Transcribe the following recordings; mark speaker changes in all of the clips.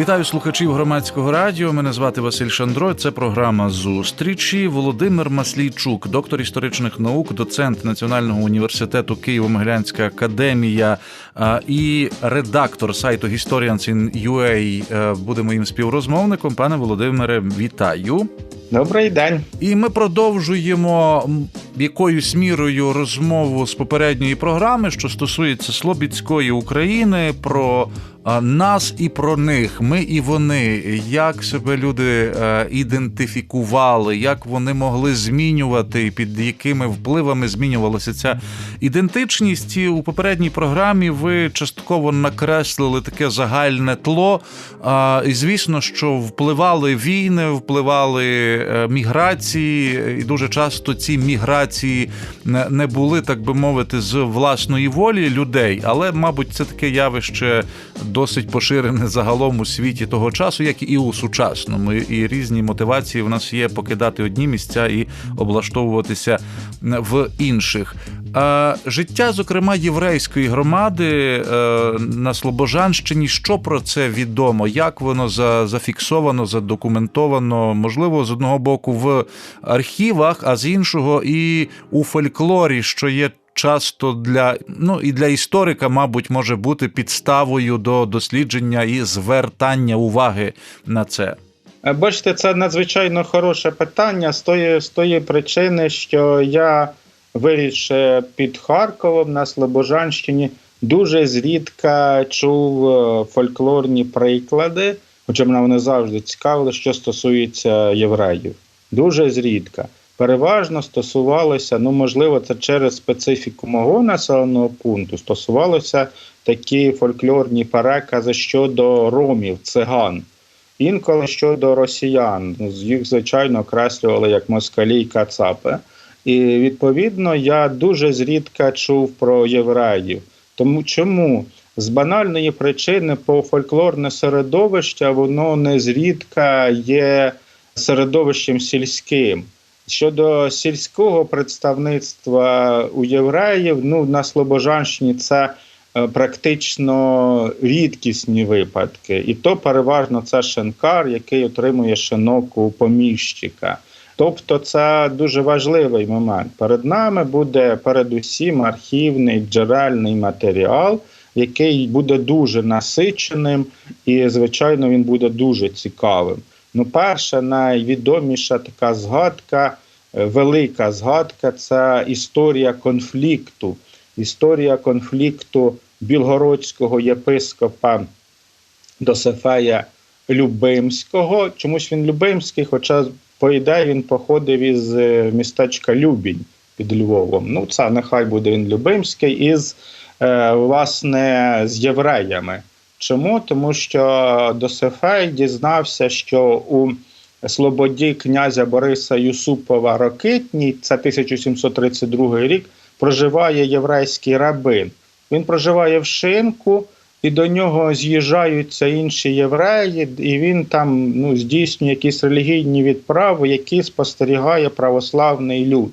Speaker 1: Вітаю слухачів громадського радіо. Мене звати Василь Шандро. Це програма зустрічі. Володимир Маслійчук, доктор історичних наук, доцент Національного університету Києво-Могилянська академія і редактор сайту Historians in UA буде моїм співрозмовником. Пане Володимире, вітаю.
Speaker 2: Добрий день,
Speaker 1: і ми продовжуємо якоюсь мірою розмову з попередньої програми, що стосується Слобідської України, про нас і про них. Ми і вони, як себе люди е, ідентифікували, як вони могли змінювати, під якими впливами змінювалася ця ідентичність. І у попередній програмі ви частково накреслили таке загальне тло. І звісно, що впливали війни, впливали е, міграції, і дуже часто ці міграції не були, так би мовити, з власної волі людей, але, мабуть, це таке явище досить поширене загалом у світі того часу, як і у сучасному. І різні мотивації в нас є покидати одні місця і облаштовуватися в інших. Життя, зокрема, єврейської громади е, на Слобожанщині. Що про це відомо? Як воно зафіксовано, задокументовано? Можливо, з одного боку в архівах, а з іншого і у фольклорі, що є часто для ну і для історика, мабуть, може бути підставою до дослідження і звертання уваги на це.
Speaker 2: Е, бачите, це надзвичайно хороше питання з тої з тої причини, що я виріс під Харковом на Слобожанщині, дуже зрідка чув е, фольклорні приклади, хоча мене вони завжди цікавили, що стосується євреїв. Дуже зрідка переважно стосувалося, ну можливо, це через специфіку мого населеного пункту, стосувалося такі фольклорні перекази щодо ромів, циган. Інколи щодо росіян, їх, звичайно, окреслювали як москалі й кацапи. І відповідно я дуже зрідка чув про євреїв. Тому чому? З банальної причини по фольклорне середовище воно не зрідка є середовищем сільським. Щодо сільського представництва у євреїв, ну на Слобожанщині це е, практично рідкісні випадки, і то переважно це шинкар, який отримує шинок у поміщика. Тобто це дуже важливий момент. Перед нами буде передусім архівний джерельний матеріал, який буде дуже насиченим, і, звичайно, він буде дуже цікавим. Ну, перша найвідоміша така згадка, велика згадка це історія конфлікту. Історія конфлікту білгородського єпископа Досифея Любимського. Чомусь він Любимський, хоча, по ідеї, він походив із е, містечка Любінь під Львовом. Ну, це нехай буде він Любимський, із, е, власне, з євреями. Чому? Тому що Досифей дізнався, що у Слободі князя Бориса Юсупова Рокитній, це 1732 рік, проживає єврейський рабин. Він проживає в шинку, і до нього з'їжджаються інші євреї, і він там ну, здійснює якісь релігійні відправи, які спостерігає православний люд.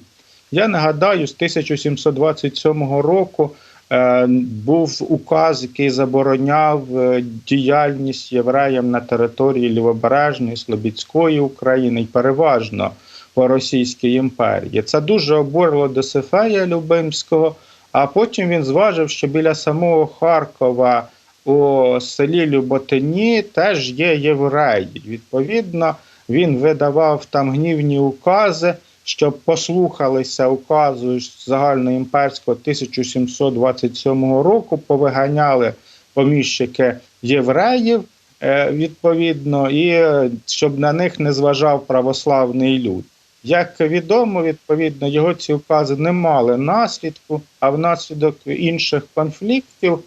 Speaker 2: Я нагадаю, з 1727 року. Е, був указ, який забороняв е, діяльність євреям на території Лівобережної Слобідської України і переважно по Російській імперії. Це дуже обурило Досифея Любимського. А потім він зважив, що біля самого Харкова у селі Люботині теж є євреї. Відповідно, він видавав там гнівні укази щоб послухалися указу загальноімперського 1727 року, повиганяли поміщики євреїв е, відповідно, і е, щоб на них не зважав православний люд. Як відомо, відповідно, його ці укази не мали наслідку, а внаслідок інших конфліктів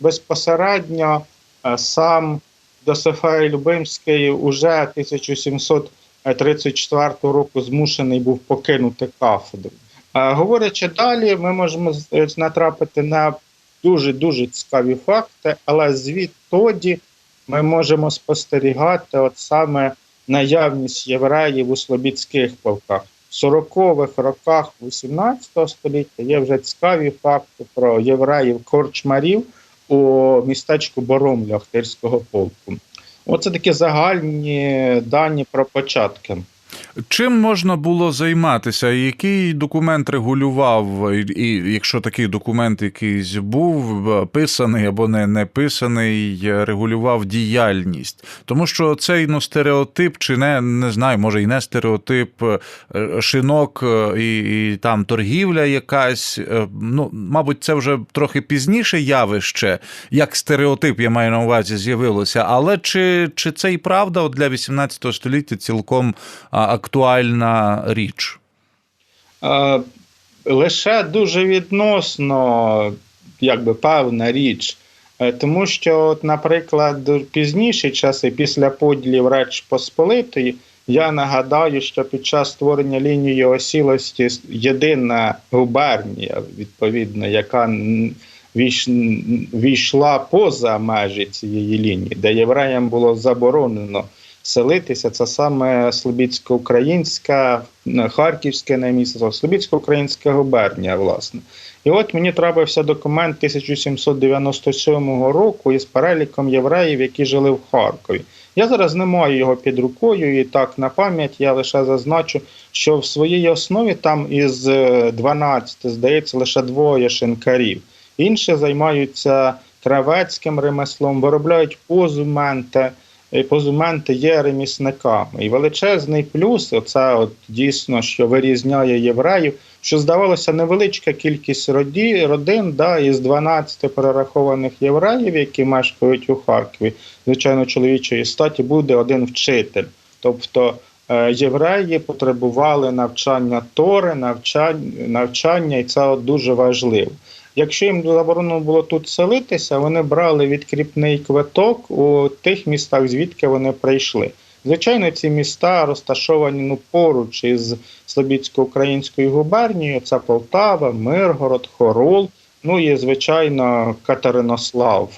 Speaker 2: безпосередньо е, сам Досифей Любимський уже 1700 34 року змушений був покинути кафедру. Говорячи далі, ми можемо е, натрапити на дуже дуже цікаві факти, але звідтоді ми можемо спостерігати, от саме наявність євреїв у слобідських полках. В 40-х роках 18 століття є вже цікаві факти про євреїв корчмарів у містечку Боромля Охтирського полку. Оце такі загальні дані про початки.
Speaker 1: Чим можна було займатися? Який документ регулював, і, якщо такий документ якийсь був е, писаний або не, не писаний, е, регулював діяльність? Тому що цей ну, стереотип, чи не, не знаю, може і не стереотип, е, шинок і, і там торгівля якась. Ну, мабуть, це вже трохи пізніше явище, як стереотип, я маю на увазі, з'явилося. Але чи, чи це і правда для 18 століття цілком актуальна річ?
Speaker 2: Е, лише дуже відносно, якби певна річ. Е, Тому що, от, наприклад, пізніші часи, після поділів Реч Посполитої, я нагадаю, що під час створення лінії осілості єдина губернія, відповідно, яка війшла поза межі цієї лінії, де євреям було заборонено селитися, це саме Слобідсько-українська, е, Харківське не місто, Слобідсько-українська губернія, власне. І от мені трапився документ 1797 року із переліком євреїв, які жили в Харкові. Я зараз не маю його під рукою, і так на пам'ять я лише зазначу, що в своїй основі там із е, 12, здається, лише двоє шинкарів. Інші займаються кравецьким ремеслом, виробляють позументи. Позументи є ремісниками. І величезний плюс, оце от дійсно, що вирізняє євреїв, що здавалося невеличка кількість роді, родин, да, із 12 перерахованих євреїв, які мешкають у Харкові, звичайно, чоловічої статі, буде один вчитель. Тобто е, євреї потребували навчання Тори, навчання, навчання, і це от дуже важливо. Якщо їм заборонено було тут селитися, вони брали відкріпний квиток у тих містах, звідки вони прийшли. Звичайно, ці міста розташовані ну, поруч із Слобідсько-українською губернією. Це Полтава, Миргород, Хорол, ну і, звичайно, Катеринослав.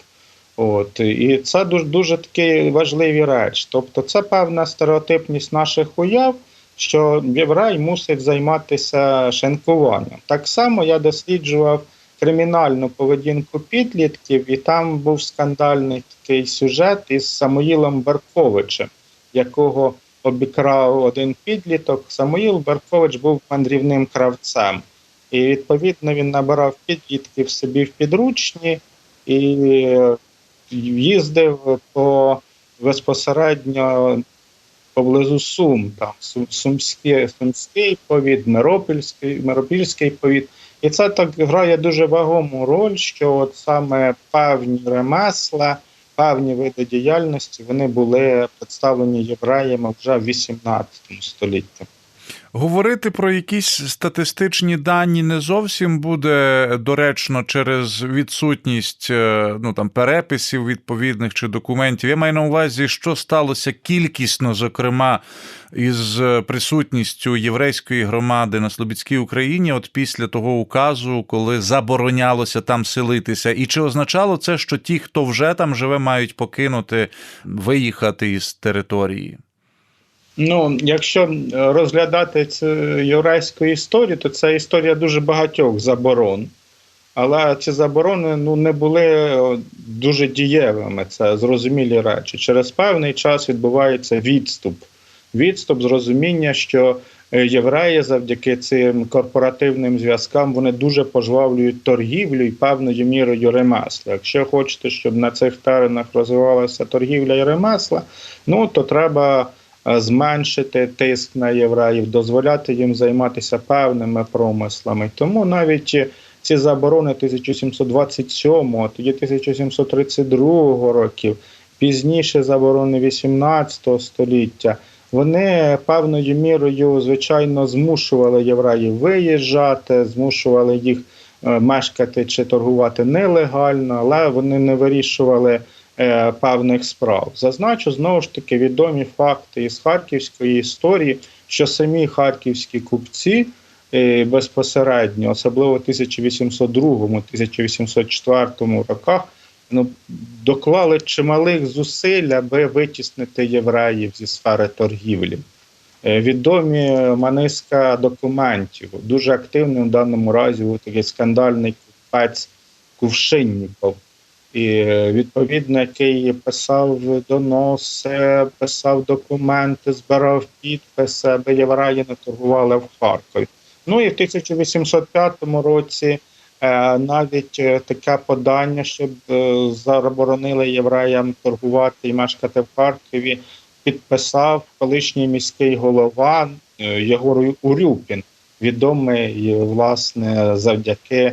Speaker 2: От, і це дуже, дуже такі важливі речі. Тобто, це певна стереотипність наших уяв, що єврей мусить займатися шинкуванням. Так само я досліджував кримінальну поведінку підлітків, і там був скандальний такий сюжет із Самуїлом Берковичем, якого обікрав один підліток. Самуїл Беркович був мандрівним кравцем. І відповідно він набирав підлітків собі в підручні і їздив по безпосередньо поблизу Сум, там Сумський, Сумський повід, Миропільський, Миропільський повід. І це так грає дуже вагому роль, що от саме певні ремесла, певні види діяльності вони були представлені євреями вже в 18 столітті.
Speaker 1: Говорити про якісь статистичні дані не зовсім буде доречно через відсутність е, ну там переписів відповідних чи документів. Я маю на увазі, що сталося кількісно, зокрема, із е, присутністю єврейської громади на Слобідській Україні, от після того указу, коли заборонялося там селитися, і чи означало це, що ті, хто вже там живе, мають покинути виїхати із території?
Speaker 2: Ну, якщо розглядати цю єврейську історію, то це історія дуже багатьох заборон. Але ці заборони ну, не були е, дуже дієвими, це зрозумілі речі. Через певний час відбувається відступ. Відступ з розуміння, що е, євреї завдяки цим корпоративним зв'язкам вони дуже пожвавлюють торгівлю і певною мірою ремесла. Якщо хочете, щоб на цих теренах розвивалася торгівля і ремесла, ну то треба зменшити тиск на євреїв, дозволяти їм займатися певними промислами. Тому навіть е, ці заборони 1727, а тоді 1732 років, пізніше заборони 18 століття, вони певною мірою, звичайно, змушували євреїв виїжджати, змушували їх е, мешкати чи торгувати нелегально, але вони не вирішували е, певних справ. Зазначу знову ж таки відомі факти із харківської історії, що самі харківські купці е, безпосередньо, особливо в 1802-1804 роках, ну, доклали чималих зусиль, аби витіснити євреїв зі сфери торгівлі. Е, Відомі маниска документів. Дуже активним в даному разі був такий скандальний купець Кувшинніков. І відповідно, який писав доноси, писав документи, збирав підписи, аби євреї не торгували в Харкові. Ну і в 1805 році е, навіть е, таке подання, щоб е, заборонили євреям торгувати і мешкати в Харкові, підписав колишній міський голова Єгор Урюпін, відомий власне завдяки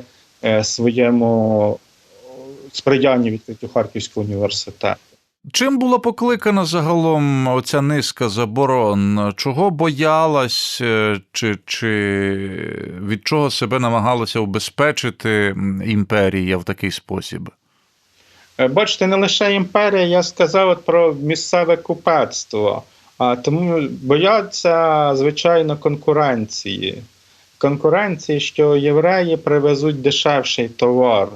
Speaker 2: своєму сприянню відкриттю Харківського університету.
Speaker 1: Чим була покликана загалом оця низка заборон? Чого боялась, е, чи, чи від чого себе намагалася убезпечити імперія в такий спосіб?
Speaker 2: Е, Бачите, не лише імперія, я сказав от про місцеве купецтво, а тому бояться, звичайно, конкуренції. Конкуренції, що євреї привезуть дешевший товар,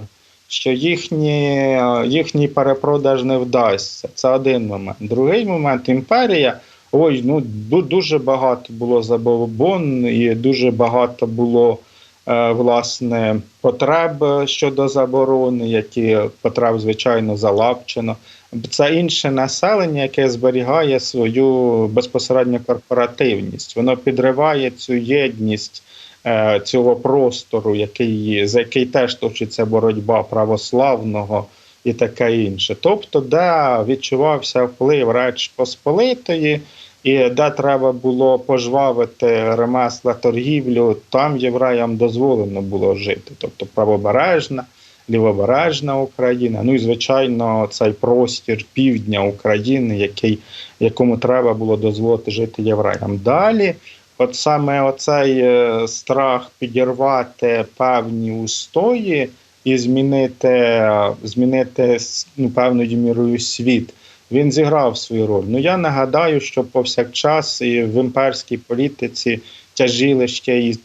Speaker 2: що їхні, їхній перепродаж не вдасться. Це один момент. Другий момент імперія. Ой, ну дуже багато було забобон і дуже багато було е, власне потреб щодо заборони, які потреб, звичайно, залапчено. Це інше населення, яке зберігає свою безпосередньо корпоративність. Воно підриває цю єдність цього простору, який, за який теж точиться боротьба православного і таке інше. Тобто, де відчувався вплив Реч Посполитої, і де треба було пожвавити ремесла торгівлю, там євреям дозволено було жити. Тобто правобережна, лівобережна Україна. Ну і звичайно, цей простір півдня України, який, якому треба було дозволити жити євреям. Далі, от саме оцей е, страх підірвати певні устої і змінити, е, змінити ну, певною мірою світ. Він зіграв свою роль. Ну я нагадаю, що повсякчас і в імперській політиці тяжіли ще і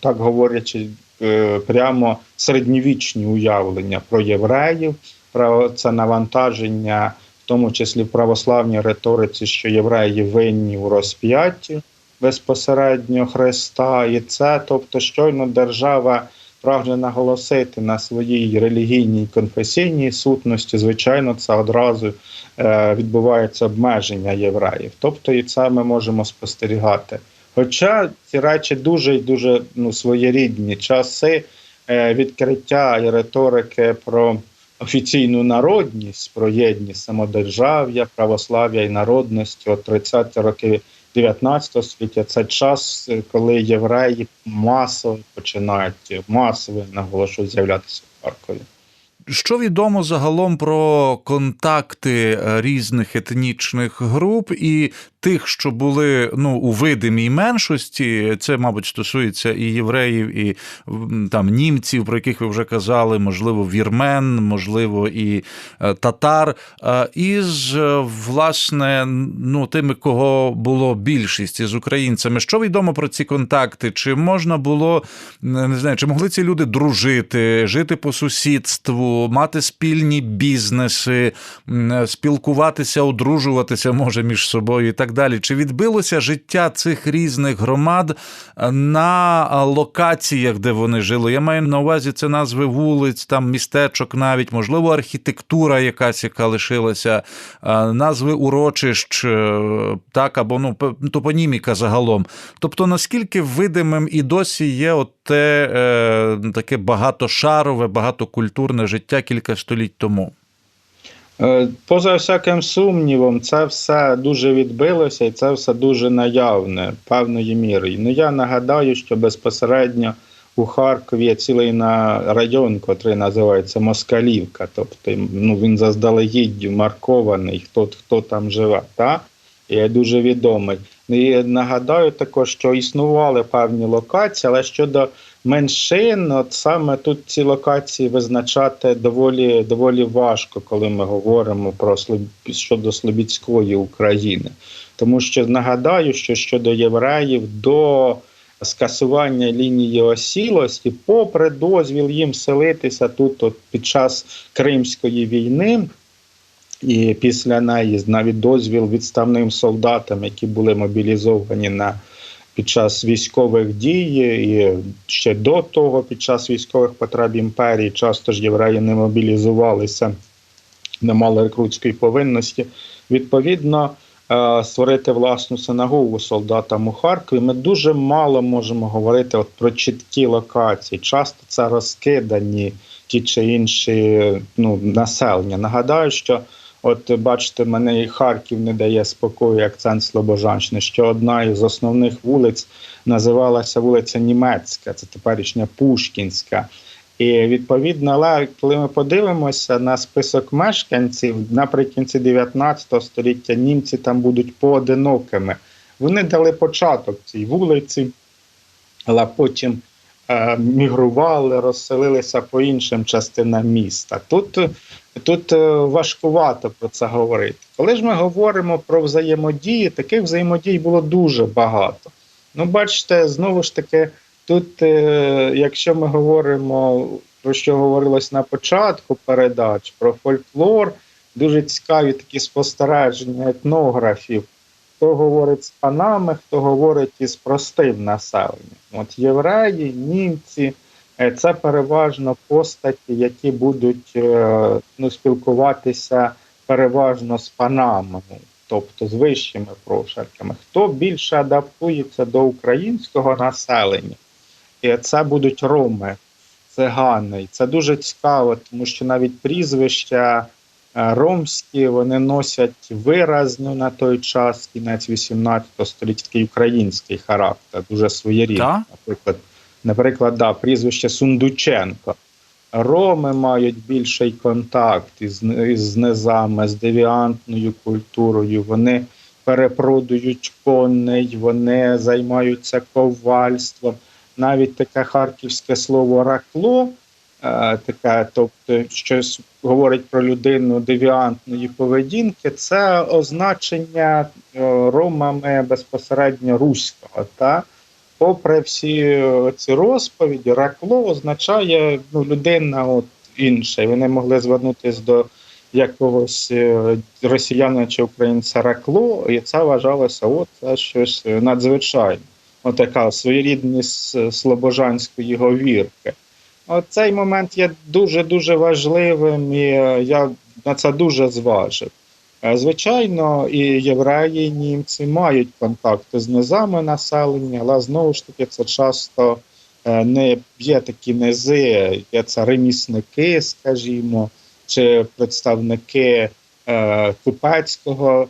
Speaker 2: так говорячи, е, прямо середньовічні уявлення про євреїв, про це навантаження, в тому числі в православній риториці, що євреї винні у розп'ятті безпосередньо Христа, і це, тобто, щойно держава прагне наголосити на своїй релігійній конфесійній сутності, звичайно, це одразу е, відбувається обмеження євреїв. Тобто, і це ми можемо спостерігати. Хоча ці речі дуже і дуже ну, своєрідні часи е, відкриття і риторики про офіційну народність, про єдність самодержав'я, православ'я і народності от 30-ті роки 19 століття це час, коли євреї масово починають масово наголошую з'являтися в Харкові.
Speaker 1: Що відомо загалом про контакти е, різних етнічних груп і тих, що були ну у видимій меншості, це, мабуть, стосується і євреїв, і там німців, про яких ви вже казали, можливо, вірмен, можливо, і е, татар, е, із власне ну тими, кого було більшість із українцями. Що відомо про ці контакти? Чи можна було не знаю, чи могли ці люди дружити, жити по сусідству, мати спільні бізнеси, спілкуватися, одружуватися може між собою і так далі? Чи відбилося життя цих різних громад на локаціях, де вони жили? Я маю на увазі це назви вулиць, там містечок, навіть можливо, архітектура якась, яка лишилася, назви урочищ, е, так або ну топоніміка загалом. Тобто, наскільки видимим і досі є от те е, таке багатошарове, багатокультурне життя кілька століть тому.
Speaker 2: Е, Поза всяким сумнівом, це все дуже відбилося і це все дуже наявне певною мірою. Ну я нагадаю, що безпосередньо у Харкові є цілий на район, котрий називається Москалівка. Тобто ну, він заздалегідь маркований, хто, хто там живе. Та? Дуже відомий. І нагадаю також, що існували певні локації, але щодо меншин, от саме тут ці локації визначати доволі, доволі важко, коли ми говоримо про щодо Слобідської України. Тому що нагадаю, що щодо євреїв до скасування лінії осілості, попри дозвіл їм селитися тут от, під час Кримської війни. І після неї навіть дозвіл відставним солдатам, які були мобілізовані на під час військових дій, і ще до того, під час військових потреб імперії, часто ж євреї не мобілізувалися, не мали рекрутської повинності. Відповідно, е, створити власну синагогу солдатам у Харкові. Ми дуже мало можемо говорити от про чіткі локації. Часто це розкидані ті чи інші ну, населення. Нагадаю, що От бачите, мене і Харків не дає спокою, акцент Слобожанщини, що одна із основних вулиць називалася вулиця Німецька, це теперішня Пушкінська. І відповідно, але коли ми подивимося на список мешканців наприкінці 19 століття, німці там будуть поодинокими. Вони дали початок цій вулиці, але потім мігрували, розселилися по іншим частинам міста. Тут Тут е, важкувато про це говорити. Коли ж ми говоримо про взаємодії, таких взаємодій було дуже багато. Ну, бачите, знову ж таки, тут, е, якщо ми говоримо про що говорилось на початку передач, про фольклор, дуже цікаві такі спостереження етнографів. Хто говорить з панами, хто говорить із простим населенням. От євреї, німці. Е, Це переважно постаті, які будуть е, ну, спілкуватися переважно з панами, тобто з вищими прошарками. Хто більше адаптується до українського населення, це будуть роми, цигани. І це дуже цікаво, тому що навіть прізвища ромські вони носять виразно на той час, кінець 18 століття, такий український характер, дуже своєрідний.
Speaker 1: Так?
Speaker 2: Наприклад, Наприклад, да, прізвище Сундученко. Роми мають більший контакт із, із низами, з девіантною культурою. Вони перепродують коней, вони займаються ковальством. Навіть таке харківське слово ракло, е, таке, тобто щось говорить про людину девіантної поведінки, це означення е, ромами безпосередньо руського. Та? попри всі ці розповіді, ракло означає ну, людина от інша. Вони могли звернутися до якогось е, росіянина чи українця ракло, і це вважалося от це щось надзвичайне. Отака своєрідність слобожанської говірки. От цей момент є дуже дуже важливим, і е, я на це дуже зважив. Е, Звичайно, і євреї, і німці мають контакти з низами населення, але знову ж таки це часто е, не є такі низи, є це ремісники, скажімо, чи представники купецького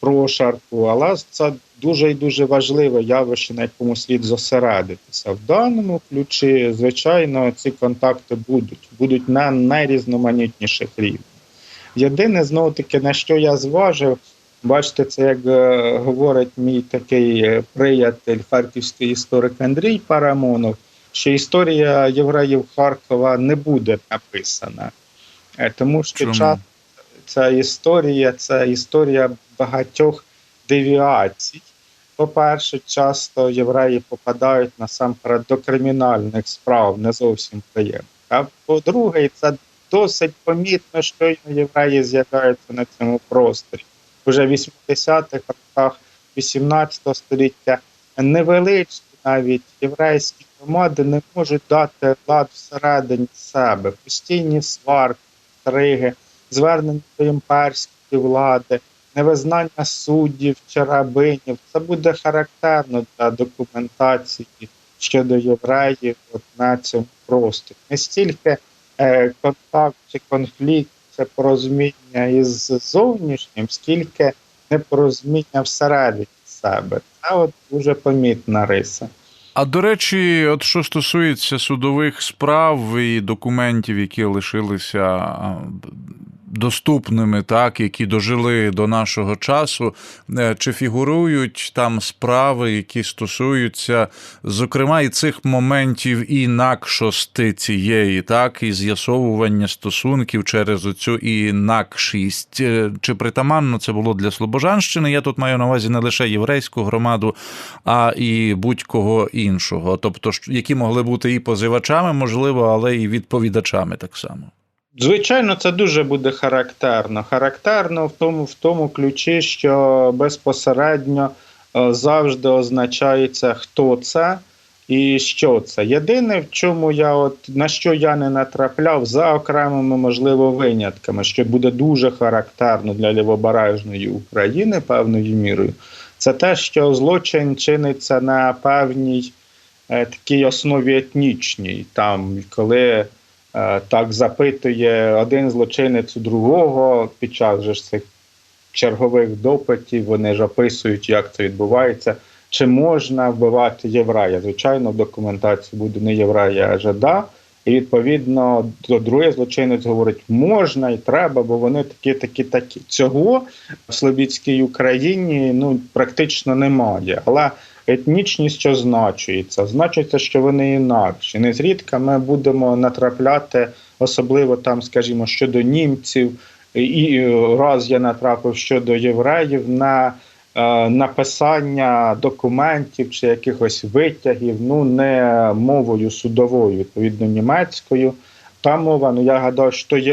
Speaker 2: прошарку, але це дуже і дуже важливе явище, на якому слід зосередитися. В даному ключі, звичайно, ці контакти будуть, будуть на найрізноманітніших рівнях. Єдине, знову таки, на що я зважив, бачите, це як е, говорить мій такий е, приятель, харківський історик Андрій Парамонов, що історія євреїв Харкова не буде написана, Е, тому що
Speaker 1: Чому?
Speaker 2: час ця історія це історія багатьох девіацій. По-перше, часто євреї попадають насамперед до кримінальних справ, не зовсім приємних. А по-друге, це досить помітно, що євреї з'являються на цьому просторі. Вже в 80-х роках 18 століття невеличкі навіть єврейські громади не можуть дати лад всередині себе, постійні сварки, триги, звернення до імперської влади, невизнання суддів чи рабинів. Це буде характерно для документації щодо євреїв от на цьому просторі. Не стільки е, контакт чи конфлікт, це порозуміння із зовнішнім, скільки непорозуміння всередині себе. Це от дуже помітна риса.
Speaker 1: А до речі, от що стосується судових справ і документів, які лишилися доступними, так, які дожили до нашого часу, е, чи фігурують там справи, які стосуються, зокрема, і цих моментів інакшости цієї, так, і з'ясовування стосунків через оцю інакшість. Е, Чи притаманно це було для Слобожанщини? Я тут маю на увазі не лише єврейську громаду, а і будь-кого іншого. Тобто, які могли бути і позивачами, можливо, але і відповідачами так само.
Speaker 2: Звичайно, це дуже буде характерно. Характерно в тому, в тому ключі, що безпосередньо е, завжди означається, хто це і що це. Єдине, в чому я от на що я не натрапляв за окремими, можливо, винятками, що буде дуже характерно для лівобережної України певною мірою, це те, що злочин чиниться на певній е, такій основі етнічній, там коли. Е, так запитує один злочинець у другого під час же цих чергових допитів. Вони ж описують, як це відбувається. Чи можна вбивати єврея? Звичайно, в документації буде не єврея, а жида. І відповідно до другий злочинець говорить, можна і треба, бо вони такі, такі, такі. Цього в Слобідській Україні ну практично немає. Але етнічність що значується? Значується, що вони інакші. Незрідка ми будемо натрапляти, особливо там, скажімо, щодо німців, і раз я натрапив щодо євреїв на е, написання документів чи якихось витягів, ну не мовою судовою, відповідно німецькою. Та мова, ну я гадаю, що є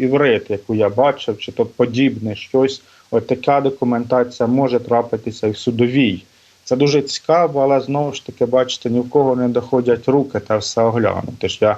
Speaker 2: іврит, яку я бачив, чи то подібне щось. От така документація може трапитися і в судовій. Це дуже цікаво, але знову ж таки, бачите, ні в кого не доходять руки та все оглянути. я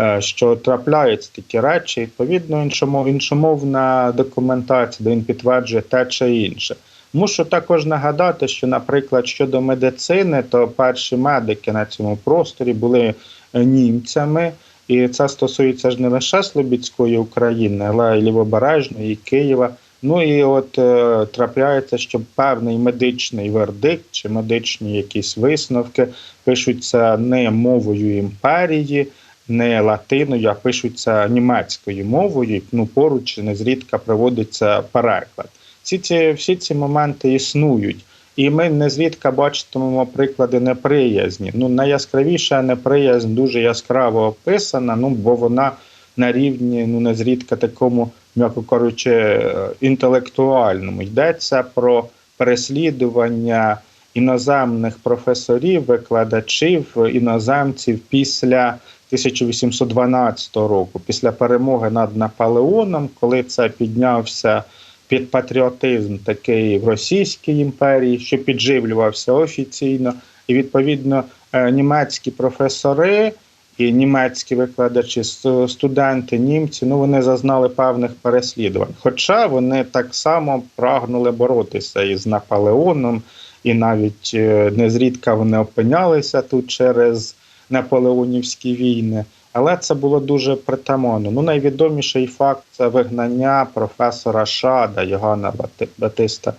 Speaker 2: е, що трапляються такі речі, відповідно, іншомов, іншомовна документація, де він підтверджує те чи інше. Мушу також нагадати, що, наприклад, щодо медицини, то перші медики на цьому просторі були е, німцями, і це стосується ж не лише Слобідської України, але й Лівобережної, і Києва. Ну і от е, трапляється, що певний медичний вердикт чи медичні якісь висновки пишуться не мовою імперії, не латиною, а пишуться німецькою мовою. Ну поруч незрідка проводиться переклад. Всі ці всі ці моменти існують, і ми незрідка бачитимемо приклади неприязні. Ну найяскравіша неприязнь дуже яскраво описана. Ну бо вона на рівні ну незрідка такому м'яко кажучи, інтелектуальному. Йдеться про переслідування іноземних професорів, викладачів, іноземців після 1812 року, після перемоги над Наполеоном, коли це піднявся під патріотизм такий в Російській імперії, що підживлювався офіційно, і відповідно е, німецькі професори і німецькі викладачі, студенти, німці, ну вони зазнали певних переслідувань. Хоча вони так само прагнули боротися із Наполеоном, і навіть е, незрідка вони опинялися тут через наполеонівські війни. Але це було дуже притаманно. Ну, найвідоміший факт це вигнання професора Шада Йогана Батиста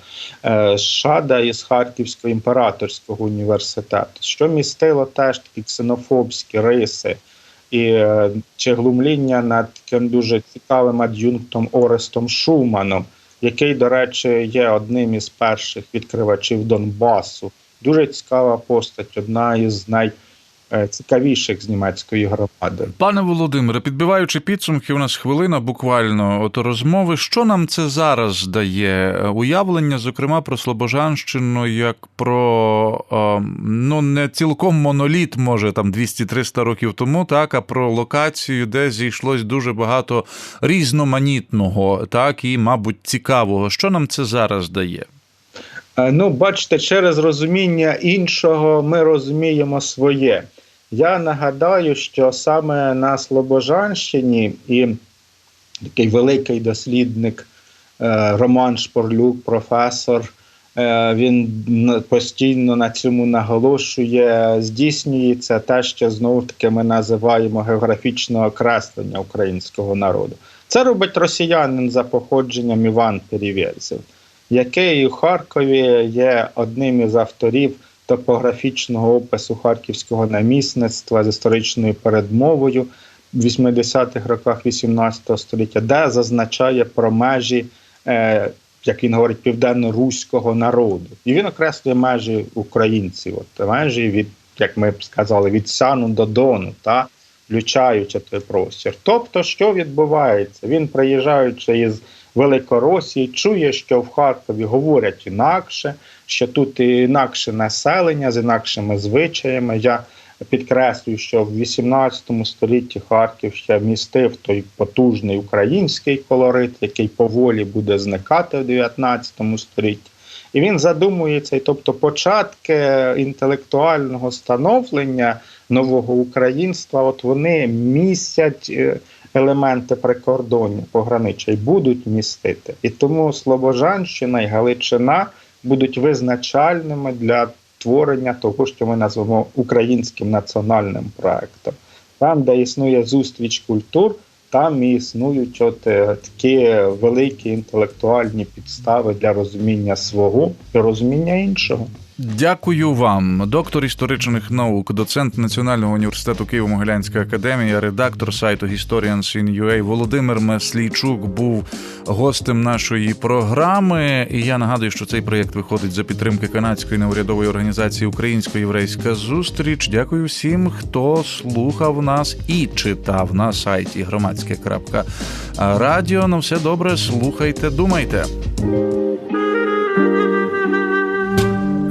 Speaker 2: е, Шада із Харківського імператорського університету, що містило теж такі ксенофобські риси і е, чи глумління над таким дуже цікавим ад'юнктом Орестом Шуманом, який, до речі, є одним із перших відкривачів Донбасу. Дуже цікава постать, одна із най. Е, цікавіших з німецької громади.
Speaker 1: Пане Володимире, підбиваючи підсумки, у нас хвилина буквально от розмови. Що нам це зараз дає? Уявлення, зокрема, про Слобожанщину, як про ну не цілком моноліт, може там 200-300 років тому, так а про локацію, де зійшлось дуже багато різноманітного, так і, мабуть, цікавого. Що нам це зараз дає?
Speaker 2: Е, ну, бачите, через розуміння іншого ми розуміємо своє. Я нагадаю, що саме на Слобожанщині і такий великий дослідник е, Роман Шпорлюк, професор, е, він постійно на цьому наголошує, здійснюється те, що знову таки ми називаємо географічне окреслення українського народу. Це робить росіянин за походженням Іван Перевєрзев, який у Харкові є одним із авторів топографічного опису харківського намісництва з історичною передмовою в 80-х роках 18 століття, де зазначає про межі, е, як він говорить, південно-руського народу. І він окреслює межі українців, от межі від, як ми б сказали, від Сяну до Дону, та включаючи той простір. Тобто, що відбувається? Він, приїжджаючи із Великоросії, чує, що в Харкові говорять інакше, що тут інакше населення з інакшими звичаями. Я підкреслюю, що в 18 столітті Харків ще містив той потужний український колорит, який поволі буде зникати в 19 столітті. І він задумується, і тобто початки інтелектуального становлення нового українства, от вони містять е, елементи прикордоння погранича і будуть містити. І тому Слобожанщина і Галичина будуть визначальними для творення того, що ми назвемо українським національним проектом. Там, де існує зустріч культур, там і існують от е, такі великі інтелектуальні підстави для розуміння свого і розуміння іншого.
Speaker 1: Дякую вам, доктор історичних наук, доцент Національного університету Києво-Могилянська академія, редактор сайту Historians in UA Володимир Маслійчук був гостем нашої програми. І я нагадую, що цей проєкт виходить за підтримки канадської неурядової організації Українсько-Єврейська зустріч. Дякую всім, хто слухав нас і читав на сайті громадське.радіо. На все добре, слухайте, думайте.